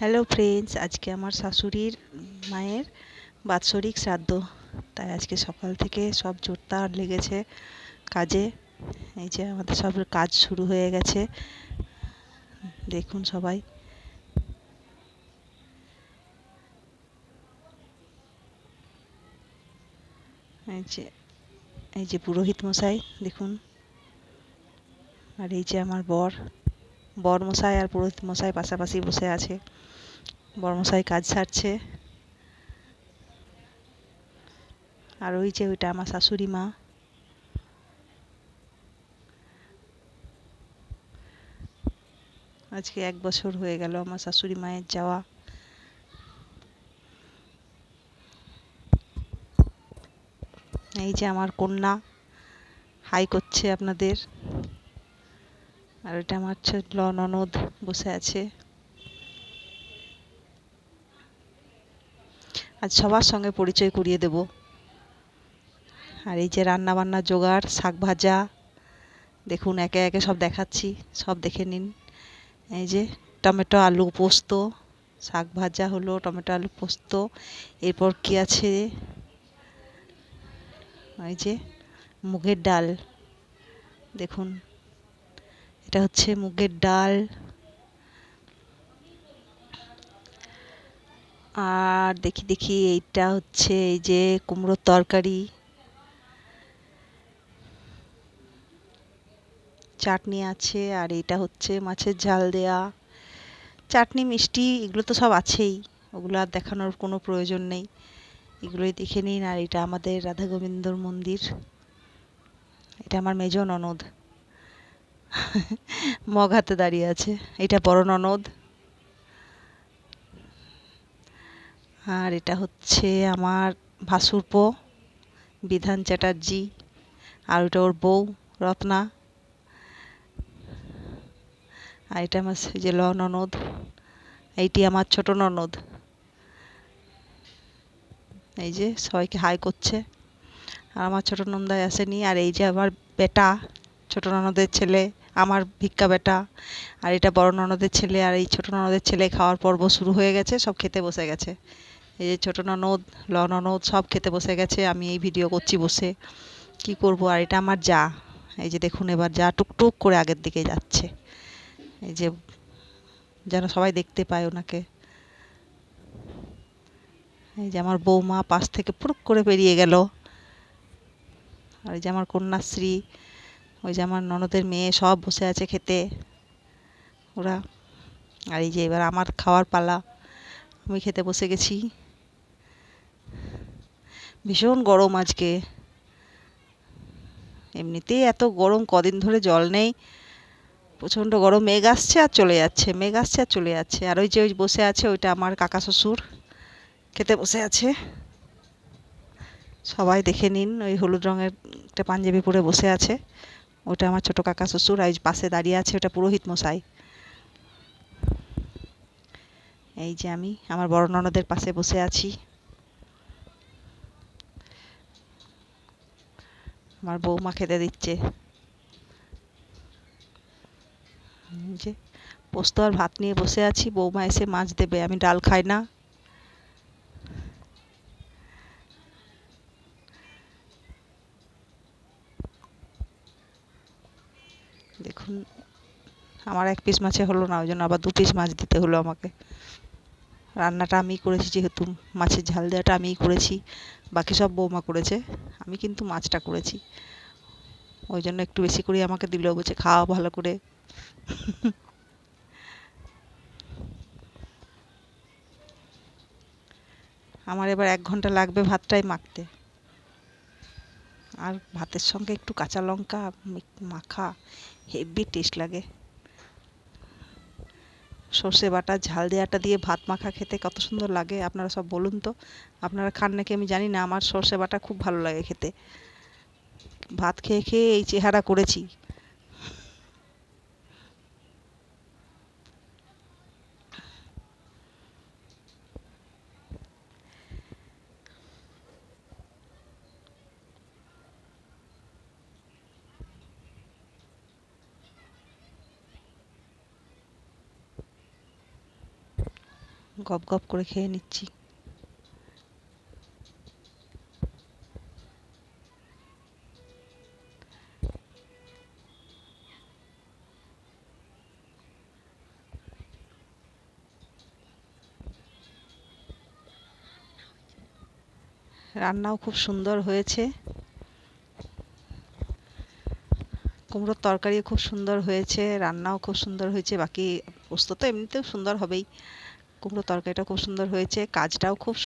Hello friends আজকে আমার শাশুড়ির মায়ের বাৎসরিক শ্রাদ্ধ। তাই আজকে সকাল থেকে সব জোরদার লেগেছে কাজে। এই যে আমাদের সব কাজ শুরু হয়ে গেছে। দেখুন সবাই। এই যে এই যে পুরোহিত মশাই, দেখুন। আর এই যে আমার বর। বর মশাই আর পুরোহিত মশাই পাশাপাশি বসে আছে। বর মশাই কাজ সারছে। আর ওই যে ওইটা আমার শাশুড়ি মা। আজকে এক বছর হয়ে গেল আমার শাশুড়ি মায়ের যাওয়া। এই যে আমার কন্যা, হাই করছে আপনাদের। আর এটা আমার ছোট ননদ বসে আছে। আজ সবার সঙ্গে পরিচয় করিয়ে দেব। আর এই যে রান্না বান্না জোগাড়, শাক ভাজা, দেখুন একে একে সব দেখাচ্ছি, সব দেখে নিন। এই যে টমেটো আলু পোস্ত, শাক ভাজা হলো, টমেটো আলু পোস্ত, এরপর কি আছে? এই যে মুগের ডাল, দেখুন। এটা হচ্ছে মুগের ডাল। আর দেখি দেখি, এইটা হচ্ছে এই যে কুমড়োর তরকারি। চাটনি আছে, আর এটা হচ্ছে মাছের ঝাল দেয়া। চাটনি, মিষ্টি, এগুলো তো সব আছেই। ওগুলো আর দেখানোর কোনো প্রয়োজন নেই। এগুলোই দেখে নিন। আর এটা আমাদের রাধা গোবিন্দর মন্দির। এটা আমার মেজ ননদ। মগ হাতে দাঁড়িয়ে আছে। এটা বড় ননদ। আর এটা হচ্ছে আমার ভাসুরপো বিধান চ্যাটার্জি। আর ওটা ওর বউ, রত্না। আর এটা আমার যে ল ননদ, এইটি আমার ছোট ননদ। এই যে সবাইকে হাই করছে। আর আমার ছোট নন্দায় আসেনি। আর এই যে আমার বেটা, ছোট ননদের ছেলে। আমার ভিক্ষা বেটা। আর এটা বড় ননদের ছেলে, আর এই ছোট ননদের ছেলে খাওয়ার পর্ব শুরু হয়ে গেছে, সব খেতে বসে গেছে। এই যে ছোট ননদ, ল ননদ সব খেতে বসে গেছে, আমি এই ভিডিও করছি বসে। কি করব? আর এটা আমার যা। এই যে দেখুন এবার যা টুকটুক করে আগের দিকে যাচ্ছে। এই যে যেন সবাই দেখতে পায় ওনাকে। এই যে আমার বৌমা পাশ থেকে পুরুক করে বেরিয়ে গেল। আর এই যে আমার কন্যাশ্রী ওই যে আমার ননদের মেয়ে সব বসে আছে খেতে। ওরা, আর এই যে এবার আমার খাওয়ার পালা, আমি খেতে বসে গেছি। ভীষণ গরম আজকে। এমনিতেই এত গরম, কদিন ধরে জল নেই। প্রচণ্ড গরম, মেঘ আসছে আর চলে যাচ্ছে, মেঘ আসছে আর চলে যাচ্ছে। আর ওই যে ওই বসে আছে, ওইটা আমার কাকা শ্বশুর, খেতে বসে আছে। সবাই দেখে নিন, ওই হলুদ রঙের একটা পাঞ্জাবি পরে বসে আছে। ওটা আমার ছোট কাকা শ্বশুর আর পাশে দাঁড়িয়ে আছে ওটা পুরোহিত মশাই। এই যে আমি, আমার বড় ননদের পাশে বসে আছি। আমার বৌমা খেতে দিচ্ছে। যে পোস্ত আর ভাত নিয়ে বসে আছি, বৌমা এসে মাছ দেবে, আমি ডাল খাই না। দেখুন, আমার এক পিস মাছে হলো না ওই জন্য আবার দু পিস মাছ দিতে হলো আমাকে। রান্নাটা আমিই করেছি যেহেতু, মাছের ঝাল দেওয়াটা আমিই করেছি, বাকি সব বৌমা করেছে, আমি কিন্তু মাছটা করেছি। ওই জন্য একটু বেশি করে আমাকে দিল, বলছে খাওয়া ভালো করে। আমার এবার এক ঘণ্টা লাগবে ভাতটাই মাখতে। আর ভাতের সঙ্গে একটু কাঁচা লঙ্কা, মাখা হেভি টেস্ট লাগে। সর্ষে বাটা, ঝাল দেওয়াটা দিয়ে ভাত মাখা খেতে কত সুন্দর লাগে। আপনারা সব বলুন তো, আপনারা খান নাকি আমি জানি না, আমার সর্ষে বাটা খুব ভালো লাগে খেতে। ভাত খেয়ে খেয়ে এই চেহারা করেছি। গপ গপ করে খেয়ে নিচ্ছি। রান্নাও খুব সুন্দর হয়েছে। কুমড়োর তরকারিও খুব সুন্দর হয়েছে, রান্নাও খুব সুন্দর হয়েছে, বাকি পোস্ত তো এমনিতেও সুন্দর হবেই। কুমড়োর তরকারিটা খুব সুন্দর হয়েছে কাজটাও খুব